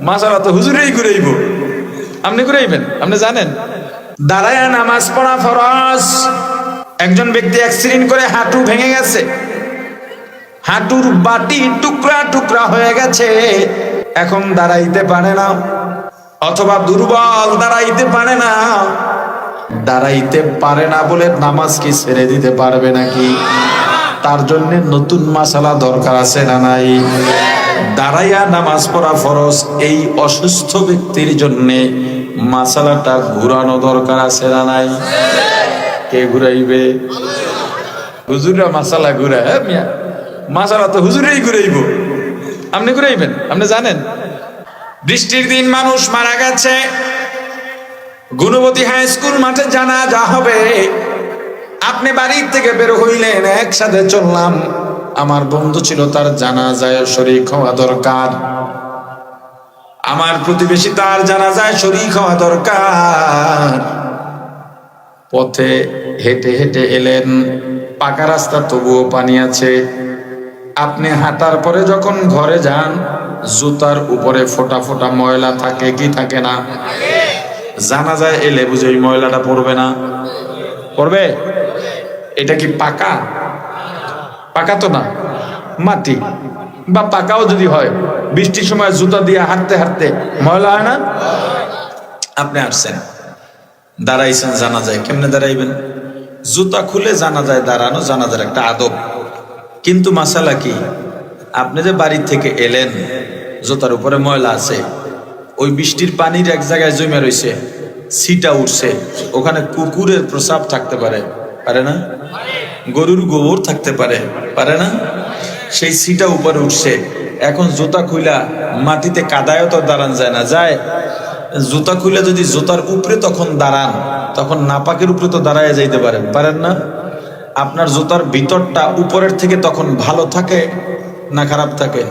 মাসালা তো হুজুরেই ঘুরাইব। আপনি ঘুরাইবেন? আপনি জানেন? দাঁড়ায় নামাজ পড়া ফরজ। একজন ব্যক্তি অ্যাক্সিডেন্ট করে হাঁটু ভেঙে গেছে। হাঁটুর বাটি টুকরা টুকরা হয়ে গেছে। এখন দাঁড়াইতে পারে না। অথবা দুর্বল দাঁড়াইতে পারে না। দাঁড়াইতে পারে না বলে নামাজ কি ছেড়ে দিতে পারবে নাকি? তার জন্য নতুন মাসালা দরকার আছে না নাই? দাঁড়াইয়া নামাজ পড়া ফরজ, এই অসুস্থ ব্যক্তির জন্য মাসালাটা ঘুরানো দরকার আছে না নাই? কে ঘুরাইবে? হুজুররা মাসালা ঘুরায় হ্যাঁ মিয়া? মাসালা তো হুজুরেই ঘুরাইব। আপনি ঘুরাইবেন, আপনি জানেন? বৃষ্টির দিন মানুষ মারা গেছে। গুণবতী হাই স্কুল মাঠে জানা যা হবে। আপনি বাড়ির থেকে বের হইলেন, একসাথে চললাম। আমার বন্ধু ছিল তার জানা যায় শরীর হওয়া দরকার। আমার প্রতিবেশী তার জানা যায় শরীর হওয়া দরকার। পথে হেঁটে হেঁটে এলেন, পাকা রাস্তা তবুও পানি আছে। আপনি হাঁটার পরে যখন ঘরে যান, জুতার উপরে ফোটা ফোটা ময়লা থাকে কি থাকে না? জানা যায় এলে বুঝে ওই ময়লাটা পড়বে না। পড়বে? এটা কি পাকা? পাকা তো না? মাটি। বা পাকাও যদি হয়, বৃষ্টির সময় জুতা দিয়ে হাঁটতে হাঁটতে ময়লা হয় না? আপনি আসছেন। দাঁড়াইছেন, জানা যায়। কেমনে দাঁড়াইবেন? জুতা খুলে জানা যায় দাঁড়ানো জানা যায় একটা আদব। কিন্তু মাসালা কি? আপনি যে বাড়ি থেকে এলেন, জুতার উপরে ময়লা আছে, ওই বৃষ্টির পানির এক জায়গায় জমে রয়েছে সিটা উঠছে, ওখানে কুকুরের প্রসাব থাকতে পারে। পারে না? গরুর গোবর থাকতে পারে। পারে না? সেই সিটা উপরে উঠছে। এখন জুতা খুইলা মাটিতে কাদায়ও তো দাঁড়ান যায় না। যায়, জুতা খুলে যদি জুতার উপরে তখন দাঁড়ান, তখন নাপাকের উপরে তো দাঁড়ায় যাইতে পারেন। পারেন না? আপনার জুতার ভিতরটা উপরের থেকে তখন ভালো থাকে না খারাপ থাকে?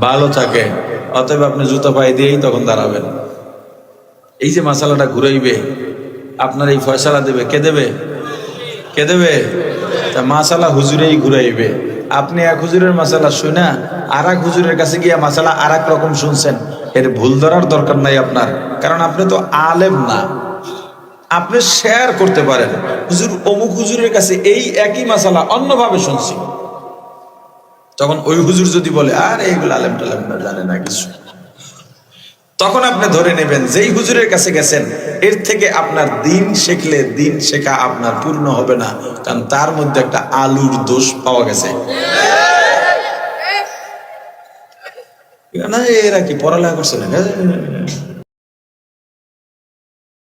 ভালো থাকে। অতএব আপনি জুতা পায়ে দিয়েই তখন দাঁড়াবেন। এই যে মশালাটা ঘুরাইবে, আপনার এই ফয়সালা দেবে। কে দেবে? কে দেবে? তা মাসালা হুজুরেই ঘুরাইবে। আপনি এক হুজুরের মাসালা শুনা আর এক হুজুরের কাছে গিয়া মাসালা আর রকম শুনছেন। এর ভুল ধরার দরকার নাই আপনার, কারণ আপনি তো আলেম না। আপনি শেয়ার করতে পারেন। হুজুর, অমুক হুজুরের কাছে এই একই মাসালা অন্যভাবে শুনছি। তখন ওই হুজুর যদি বলে, আর এইগুলো আলেম টালেম না, জানে না কিছু। তখন আপনি ধরে নেবেন, যেই হুজুরের কাছে গেছেন, এর থেকে আপনার দিন শিখলে দিন শেখা আপনার পূর্ণ হবে না, কারণ তার মধ্যে একটা আলুর দোষ পাওয়া গেছে। না, এরা কি পড়ালেখা করছে না